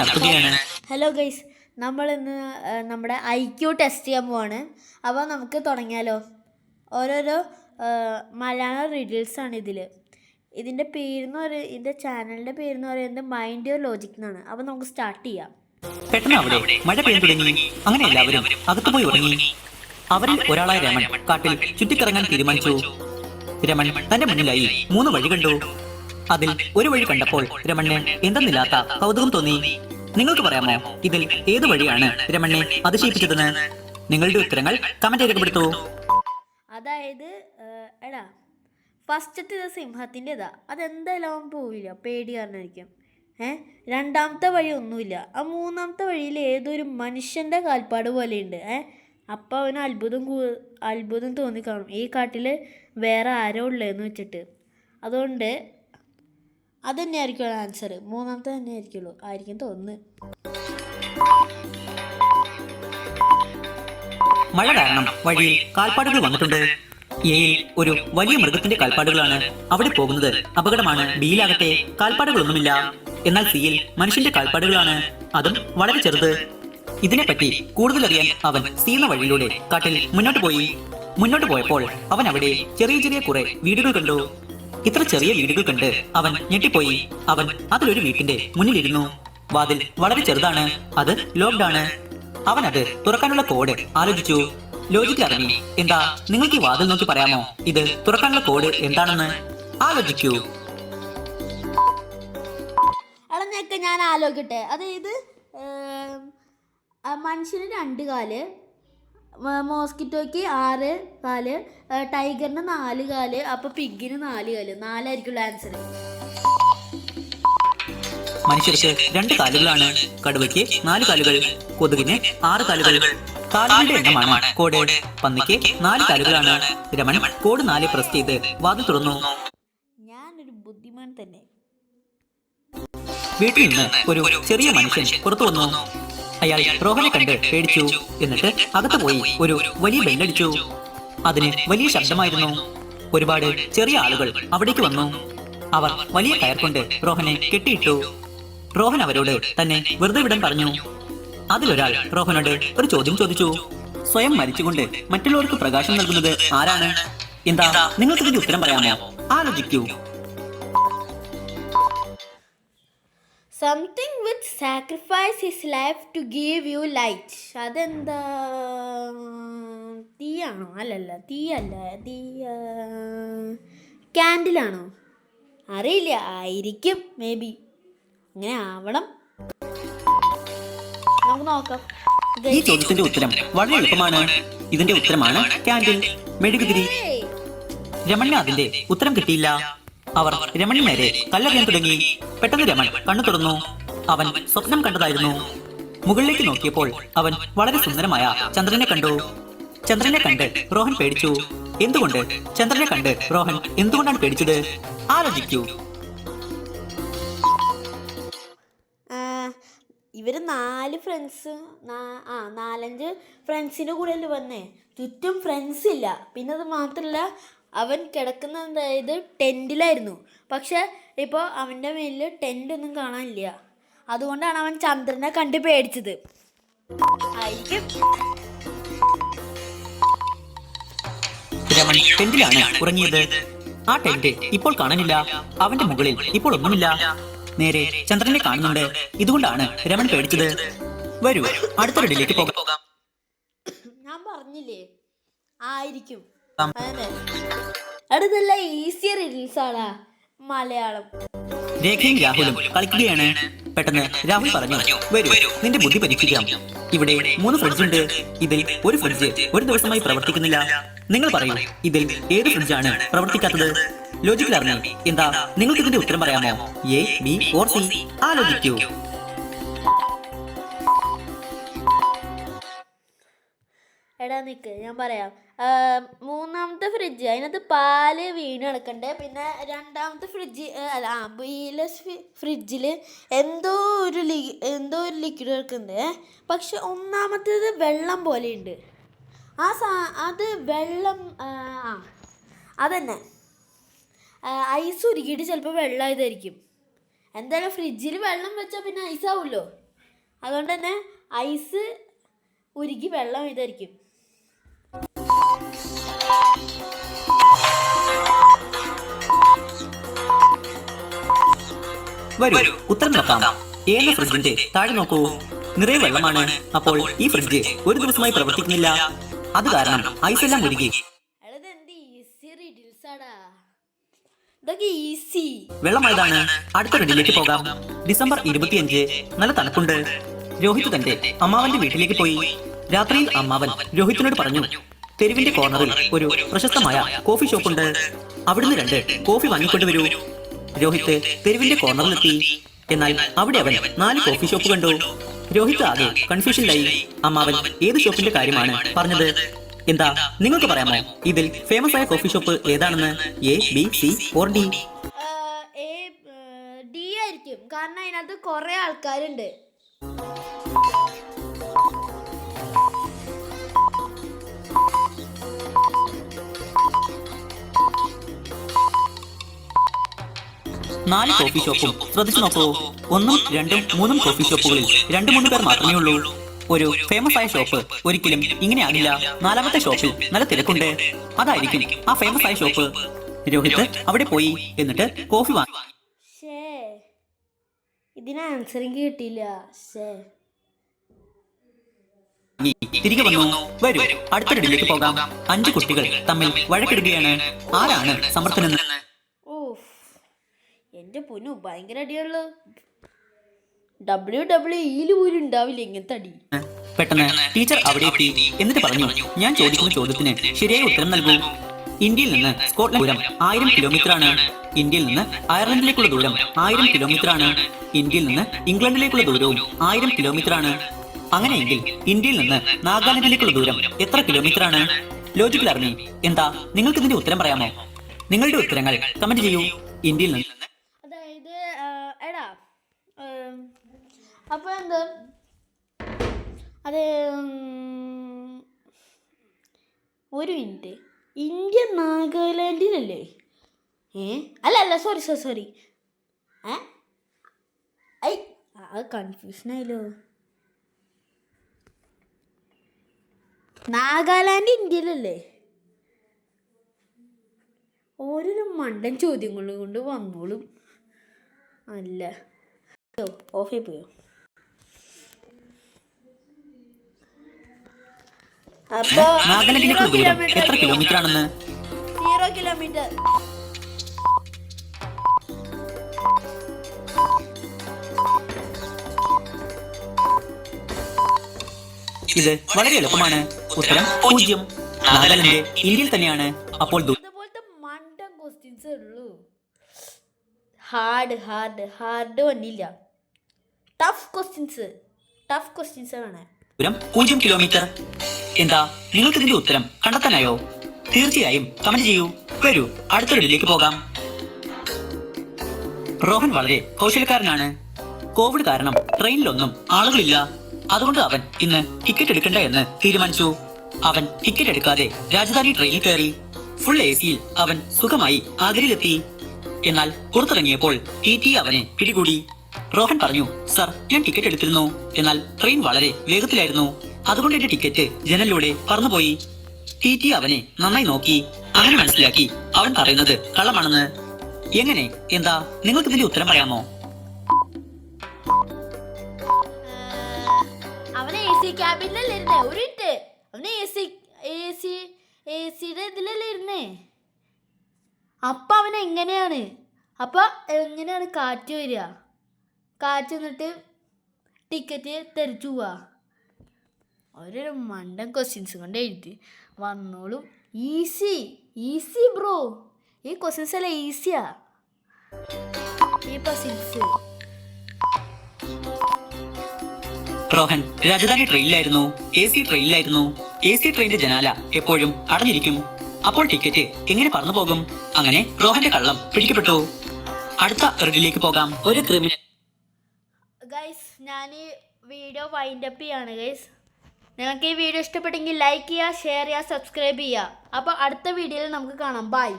നടത്തുകയാണ് hello guys നമ്മൾ ഇന്ന് നമ്മുടെ ഐ ക്യു ടെസ്റ്റ് ചെയ്യാൻ പോവാണ്. അപ്പോൾ നമുക്ക് തുടങ്ങിയാലോ? ഓരോരോ മലയാള റിഡിൽസ് ആണ് ഇതിൽ ഇതിന്റെ പേരെന്ന് പറയുന്നത് ഇതിന്റെ ചാനലിന്റെ പേരെന്ന് പറയുന്നത് മൈൻഡ് യുവർ ലോജിക് എന്നാണ്. അപ്പോൾ നമുക്ക് സ്റ്റാർട്ട് ചെയ്യാം. പെട്ടെന്ന് അവിടെ മഴ പെയ്യാൻ തുടങ്ങി. അങ്ങനെ എല്ലാവരും അകത്തു പോയി ഉറങ്ങി. അവരിൽ ഒരാളായ രമൺ കാട്ടിൽ ചുറ്റിക്കറങ്ങാൻ തീരുമാനിച്ചു. രമൺ തന്റെ മുന്നിലായി മൂന്ന് വഴി കണ്ടു അതിൽ ഒരു വഴി കണ്ടപ്പോൾ രമണിന് എന്തെന്നില്ലാത്ത കൗതുകം തോന്നി. നിങ്ങൾക്ക് പറയാമോ ഇതിൽ ഏത് വഴിയാണ് രമണ്ണെ അതിശയിപ്പിച്ചതെന്ന്? നിങ്ങളുടെ ഉത്തരങ്ങൾ കമന്റ് രേഖപ്പെടുത്തൂ. അതായത് എടാ ഫസ്റ്റത്തെ സിംഹത്തിന്റെതാ. അതെന്തായാലും അവൻ പോവില്ല പേടി കാരണമായിരിക്കും ഏ രണ്ടാമത്തെ വഴി ഒന്നുമില്ല. ആ മൂന്നാമത്തെ വഴിയിൽ ഏതൊരു മനുഷ്യന്റെ കാൽപ്പാട് പോലെയുണ്ട് ഏ? അപ്പോൾ അവന് അത്ഭുതം കൂ അത്ഭുതം തോന്നിക്കാണും. ഈ കാട്ടിൽ വേറെ ആരോ ഉള്ളതെന്ന് വെച്ചിട്ട്. അതുകൊണ്ട് അത് തന്നെയായിരിക്കും ആൻസർ മൂന്നാമത്തെ തന്നെ ആയിരിക്കുള്ളൂ ആയിരിക്കും തോന്നുന്നു. മഴ കാരണം വഴിയിൽ കാൽപ്പാടുകൾ വന്നിട്ടുണ്ട്. എയിൽ ഒരു വലിയ മൃഗത്തിന്റെ കാൽപ്പാടുകളാണ് അവിടെ പോകുന്നത്. അപകടമാണ് ബിയിലാകട്ടെ കാൽപ്പാടുകളൊന്നുമില്ല. എന്നാൽ സിയിൽ മനുഷ്യന്റെ കാൽപ്പാടുകളാണ്. അതും വളരെ ചെറുത്. ഇതിനെപ്പറ്റി കൂടുതൽ അറിയാൻ അവൻ സി എന്ന വഴിയിലൂടെ കാട്ടിൽ മുന്നോട്ട് പോയി. മുന്നോട്ട് പോയപ്പോൾ അവൻ അവിടെ ചെറിയ ചെറിയ കുറെ വീടുകൾ കണ്ടു. ഇത്ര ചെറിയ വീടുകൾ കണ്ട് അവൻ ഞെട്ടിപ്പോയി. അവൻ അതിലൊരു വീട്ടിന്റെ മുന്നിലിരുന്നു. വാതിൽ വളരെ ചെറുതാണ്. അത് ലോക്ക്ഡ് ആണ്. അവൻ അത് തുറക്കാനുള്ള കോഡ് ആലോചിച്ചു. ലോജിക്ക് ഇറങ്ങി എന്താ നിങ്ങൾക്ക് ഈ വാതിൽ നോക്കി പറയാമോ? ഇത് തുറക്കാനുള്ള കോഡ് എന്താണെന്ന്? ആലോചിക്കൂ. ഞാൻ ആലോചിക്കട്ടെ. അതായത് മനുഷ്യന് രണ്ട് കാൽ മോസ്കിറ്റോയ്ക്ക് ആറ് കാൽ ടൈഗറിന് നാല് കാൽ അപ്പോൾ പിഗിന് നാല് കാൽ. നാലായിരിക്കുള്ള ആൻസർ മനുഷ്യർക്ക് രണ്ട് കാലുകളാണ്. കടുവയ്ക്ക് നാല് കാലുകൾ കൊതുകിന് ആറ് കാലുകൾ. കാലുകളുടെ എണ്ണമാണ്. കോട് പന്നിക്ക് നാല് കാലുകളാണ്. രമൺ കോട് നാല് പ്രസ് ചെയ്ത് വാതിൽ തുറന്നു. ഞാനൊരു ബുദ്ധിമാൻ തന്നെ. വീട്ടിൽ നിന്ന് ഒരു ചെറിയ മനുഷ്യൻ പുറത്തു വന്നു. അയാൾ റോഹനെ കണ്ട് പേടിച്ചു എന്നിട്ട് അകത്ത് പോയി ഒരു വലിയ ബെല്ലടിച്ചു അതിന് വലിയ ശബ്ദമായിരുന്നു. ഒരുപാട് ചെറിയ ആളുകൾ അവിടേക്ക് വന്നു. അവർ വലിയ കയർ കൊണ്ട് റോഹനെ കെട്ടിയിട്ടു. റോഹൻ അവരോട് തന്നെ വെറുതെ വിടാൻ പറഞ്ഞു. അതിലൊരാൾ റോഹനോട് ഒരു ചോദ്യം ചോദിച്ചു. സ്വയം മരിച്ചുകൊണ്ട് മറ്റുള്ളവർക്ക് പ്രകാശം നൽകുന്നത് ആരാണ്? എന്താ നിങ്ങൾക്ക് ഇതിന്റെ ഉത്തരം പറയാമോ? ആലോചിക്കൂ. Something with sacrifice his life to give you light അതെന്താ? തീയാണോ? അല്ലല്ല തീയല്ല തീയ. ക്യാൻഡിലാണോ അറിയില്ല ആയിരിക്കും മേ ബി അങ്ങനെ ആവണം. നമുക്ക് നോക്കാം. ഈ ചോദ്യത്തിന്റെ ഉത്തരം വളരെ എളുപ്പമാണ്. ഇതിന്റെ ഉത്തരമാണ് ക്യാൻഡിൽ മെഴുകുതിരി. രമണ്യ അതിന്റെ ഉത്തരം കിട്ടിയില്ല. അവർ രമണി നേരെ കല്ലെറിയാൻ തുടങ്ങി. പെട്ടെന്ന് രമൺ കണ്ണു തുറന്നു. അവൻ സ്വപ്നം കണ്ടതായിരുന്നു. മുകളിലേക്ക് നോക്കിയപ്പോൾ അവൻ വളരെ സുന്ദരമായ ചന്ദ്രനെ കണ്ടു. ചന്ദ്രനെ കണ്ട് റോഹൻ പേടിച്ചു. എന്തുകൊണ്ട്? ചന്ദ്രനെ കണ്ട് റോഹൻ എന്തുകൊണ്ടാണ് പേടിച്ചത്? ആലോചിക്കൂ. ആ, ഇവർ നാല് ഫ്രണ്ട്സ് ആ നാലഞ്ച് ഫ്രണ്ട്സിന്റെ കൂടെ വന്നേ. ചുറ്റും ഫ്രണ്ട്സ് ഇല്ല. പിന്നെ അത് മാത്രമല്ല അവൻ കിടക്കുന്ന അതായത് ടെന്റിലായിരുന്നു പക്ഷെ ഇപ്പോൾ അവന്റെ മേലിൽ ടെന്റ് ഒന്നും കാണാനില്ല. അതുകൊണ്ടാണ് അവൻ ചന്ദ്രനെ കണ്ട് പേടിച്ചത്. ആയിരിക്കും. രമൺ ടെന്റിലാണ് ഉറങ്ങിയത്. ആ ടെന്റ് ഇപ്പോൾ കാണാനില്ല. അവന്റെ മുകളിൽ ഇപ്പോൾ ഒന്നുമില്ല. നേരെ ചന്ദ്രനെ കാണുന്നുണ്ട്. ഇതുകൊണ്ടാണ് രമൺ പേടിച്ചത്. വരൂ അടുത്ത റെഡിലേക്ക് പോകാം. ഞാൻ പറഞ്ഞില്ലേ? ആയിരിക്കും. അടുത്തല്ല ഈസിയർ ആണ് മലയാളം. രേഖയും രാഹുലും കളിക്കുകയാണ്. പെട്ടെന്ന് രാഹുൽ പറഞ്ഞു വരൂ നിന്റെ ബുദ്ധി പരീക്ഷിക്കാം. ഇവിടെ മൂന്ന് ഫ്രിഡ്ജ് ഉണ്ട്. ഇതിൽ ഒരു ഫ്രിഡ്ജ് ഒരു ദിവസമായി പ്രവർത്തിക്കുന്നില്ല. നിങ്ങൾ പറയൂ ഇതിൽ ഏത് ഫ്രിഡ്ജാണ് പ്രവർത്തിക്കാത്തത്? ലോജിക്കൽ അറിഞ്ഞു എന്താ? നിങ്ങൾക്ക് ഇതിന്റെ ഉത്തരം പറയാമോ? എ ബി ഓർ സി ആലോചിക്കൂ. എടാ നിക്ക് ഞാൻ പറയാം. മൂന്നാമത്തെ ഫ്രിഡ്ജ് അതിനകത്ത് പാൽ വീണ് കിടക്കണ്ടേ. പിന്നെ രണ്ടാമത്തെ ഫ്രിഡ്ജ് അല്ല ആ ബീലെസ് ഫ്രിഡ്ജിൽ എന്തോ ഒരു ലി എന്തോ ഒരു ലിക്വിഡ് കിടക്കുന്നുണ്ട് പക്ഷെ ഒന്നാമത്തേത് വെള്ളം പോലെയുണ്ട്. ആ സാ അത് വെള്ളം ആ അതന്നെ. ഐസ് ഉരുക്കിയിട്ട് ചിലപ്പോൾ വെള്ളം ആയതായിരിക്കും എന്തായാലും ഫ്രിഡ്ജിൽ വെള്ളം വെച്ചാൽ പിന്നെ ഐസ് ആവുമല്ലോ. അതുകൊണ്ട് തന്നെ ഐസ് ഉരുക്കി വെള്ളം ഇതായിരിക്കും. വരൂ ഉത്തരം നോക്കാം ഏത് ഫ്രിഡ്ജിന്റെ താഴെ നോക്കൂ. നിറയെ വെള്ളമാണ്. അപ്പോൾ ഈ ഫ്രിഡ്ജ് ഒരു ദിവസമായി പ്രവർത്തിക്കുന്നില്ല. അത് കാരണം ഐസ് എല്ലാം ഉരുകി വെള്ളമായതാണ്. അടുത്ത റെഡിലേക്ക് പോകാം. ഡിസംബർ ഇരുപത്തിയഞ്ച്. നല്ല തണുപ്പുണ്ട്. രോഹിത് തന്റെ അമ്മാവന്റെ വീട്ടിലേക്ക് പോയി. രാത്രിയിൽ അമ്മാവൻ രോഹിത്തിനോട് പറഞ്ഞു തെരുവിന്റെ കോർണറിൽ ഒരു പ്രശസ്തമായ കോഫി ഷോപ്പുണ്ട് അവിടുന്ന് രണ്ട് കോഫി വാങ്ങിക്കൊണ്ടുവരൂ രോഹിത്ത് തെരുവിന്റെ കോർണറിലെത്തി എന്നാൽ അവിടെ അവൻ നാല് കോഫി ഷോപ്പ് കണ്ടു. രോഹിത് ആകെ കൺഫ്യൂഷനിലായി അമ്മാവൻ ഏത് ഷോപ്പിന്റെ കാര്യമാണ് പറഞ്ഞത്? എന്താ നിങ്ങൾക്ക് പറയാമോ? ഇതിൽ ഫേമസ് ആയ കോഫി ഷോപ്പ് ഏതാണെന്ന് A B C or D A D ആയിരിക്കും. കാരണം അതിനകത്ത് കുറെ ആൾക്കാരുണ്ട്. നാല് കോഫി ഷോപ്പും ശ്രദ്ധിച്ചു നോക്കൂ. ഒന്നും രണ്ടും മൂന്നും കോഫി ഷോപ്പുകളിൽ രണ്ടു മൂന്ന് പേർ മാത്രമേ ഉള്ളൂ. ഒരു ഫേമസ് ആയ ഷോപ്പ് ഒരിക്കലും ഇങ്ങനെ ആകില്ല. നാലാമത്തെ ഷോപ്പിൽ നല്ല തിരക്കുണ്ട്. അതായിരിക്കും ആ ഫേമസ് ആയ ഷോപ്പ് രോഹിത് അവിടെ പോയി എന്നിട്ട് കോഫി വാങ്ങി. ഷേ ഇതിന് ആൻസറിങ് കിട്ടിയില്ല. തിരികെ വന്നു. വരൂ. അടുത്ത പോകാം. അഞ്ച് കുട്ടികൾ തമ്മിൽ വഴക്കിടുകയാണ്. ആരാണ് സമർത്ഥനെന്ന്? എന്റെ പൊന്നു ഭയങ്കര അടിയാണല്ലോ. ഡബ്ല്യു ഡബ്ല്യു ഇയിൽ പോലും ഉണ്ടാവില്ല ഇങ്ങനത്തെ അടി. പെട്ടെന്ന് ടീച്ചർ അവിടെ എത്തി. എന്നിട്ട് പറഞ്ഞു ഞാൻ ചോദിക്കുന്ന ചോദ്യത്തിന് ശരിയായ ഉത്തരം നൽകൂ. ഇന്ത്യയിൽ നിന്ന് സ്കോട്ട്ലൻഡ് ദൂരം ആയിരം കിലോമീറ്റർ ആണ് ഇന്ത്യയിൽ നിന്ന് അയർലൻഡിലേക്കുള്ള ദൂരം ആയിരം കിലോമീറ്റർ ആണ് ഇന്ത്യയിൽ നിന്ന് ഇംഗ്ലണ്ടിലേക്കുള്ള ദൂരവും ആയിരം കിലോമീറ്റർ ആണ് അങ്ങനെയെങ്കിൽ ഇന്ത്യയിൽ നിന്ന് നാഗാലാൻഡിലേക്കുള്ള ദൂരം എത്ര കിലോമീറ്റർ ആണ് ലോജിക്കൽ അറിഞ്ഞി. എന്താ നിങ്ങൾക്ക് ഇതിന്റെ ഉത്തരം പറയാമോ? നിങ്ങളുടെ ഉത്തരങ്ങൾ കമന്റ് ചെയ്യൂ. ഇന്ത്യയിൽ നിന്ന് അതായത് ആ, എടാ എന്ത്? അത് ഒരു മിനിറ്റ്. ഇന്ത്യ നാഗാലാൻഡിലല്ലേ? ഏ? അല്ല അല്ല സോറി സോറി സോറി ഏ? ഐ അത് കൺഫ്യൂഷൻ ആയല്ലോ. നാഗാലാൻഡ് ഇന്ത്യയിലല്ലേ? ഓരോരോ മണ്ടൻ ചോദ്യങ്ങൾ കൊണ്ട് വന്നോളും. അല്ല. ഓഫ് ആയി പോയോ? അപ്പോ നാഗാലാൻഡിലേക്കുള്ള ദൂരം എത്ര കിലോമീറ്റർ ആണെന്ന് സീറോ കിലോമീറ്റർ. ഇത് വളരെ എളുപ്പമാണ്. ഉത്തരം പൂജ്യം. നാഗാലാൻഡ് ഇന്ത്യയിൽ തന്നെയാണ്. അപ്പോൾ ക്വസ്റ്റ്യൻസ് ഉള്ളൂ. ഹാർഡ് ഹാർഡ് ഹാർഡ് വന്നില്ല. ടഫ് ക്വസ്റ്റ്യൻസ് ടഫ് ക്വസ്റ്റ്യൻസ് ആണ്. ദൂരം പൂജ്യം കിലോമീറ്റർ. എന്താ? നിങ്ങൾക്ക് ഇതിന്റെ ഉത്തരം കണ്ടെത്താനായോ? തീർച്ചയായും കമന്റ് ചെയ്യൂ. വരൂ. അടുത്ത പോകാം. റോഹൻ വളരെ കൗശലക്കാരനാണ്. കോവിഡ് കാരണം ട്രെയിനിലൊന്നും ആളുകളില്ല. അതുകൊണ്ട് അവൻ ഇന്ന് ടിക്കറ്റ് എടുക്കണ്ട എന്ന് തീരുമാനിച്ചു. അവൻ ടിക്കറ്റ് എടുക്കാതെ രാജധാനി ട്രെയിനിൽ കയറി. ഫുൾ എ സിയിൽ അവൻ സുഖമായി ആഗ്രയിലെത്തി. എന്നാൽ പുറത്തിറങ്ങിയപ്പോൾ ടി ടി അവനെ പിടികൂടി. റോഹൻ പറഞ്ഞു സർ ഞാൻ ടിക്കറ്റ് എടുത്തിരുന്നു. എന്നാൽ ട്രെയിൻ വളരെ വേഗത്തിലായിരുന്നു. അതുകൊണ്ട് എന്റെ ടിക്കറ്റ് ജനലിലൂടെ പറന്നുപോയി. ടി ടി അവനെ നന്നായി നോക്കി അങ്ങനെ മനസ്സിലാക്കി അവൻ പറയുന്നത് കള്ളമാണെന്ന്. എങ്ങനെ? എന്താ? നിങ്ങൾക്ക് ഇതിന്റെ ഉത്തരം പറയാമോ? അവനെ ഒരു അവനെ അവൻ എങ്ങനെയാണ്? അപ്പൊ എങ്ങനെയാണ് കാറ്റ് വരിക? കാറ്റ് വന്നിട്ട് ടിക്കറ്റ് തെറിച്ചു പോവാ. ഓരോരോ മണ്ടൻ ക്വസ്റ്റ്യൻസ് കൊണ്ട് എഴുതി. വന്നോളും ഈസി ഈസി ബ്രോ ഈ ക്വസ്റ്റ്യൻസ് എല്ലാം ഈസിയാ ഈ ക്വസ്റ്റ്യൻസ് റോഹൻ രാജധാനി ട്രെയിനിലായിരുന്നു എ സി ട്രെയിനിലായിരുന്നു എ സി ട്രെയിനിന്റെ ജനാല എപ്പോഴും അടഞ്ഞിരിക്കും. അപ്പോൾ ടിക്കറ്റ് എങ്ങനെ പറന്നു പോകും? അങ്ങനെ റോഹന്റെ കള്ളം പിടിക്കപ്പെട്ടു. അടുത്ത റെഡിലേക്ക് പോകാം. ഒരു ക്രിമിനൽ ഗൈസ് ഞാൻ ഈ വീഡിയോ വൈൻഡപ്പ് ചെയ്യാണ് ഗൈസ് നിങ്ങൾക്ക് ഈ വീഡിയോ ഇഷ്ടപ്പെട്ടെങ്കിൽ ലൈക്ക് ചെയ്യുക ഷെയർ ചെയ്യുക സബ്സ്ക്രൈബ് ചെയ്യുക. അപ്പോൾ അടുത്ത വീഡിയോയിൽ നമുക്ക് കാണാം. ബൈ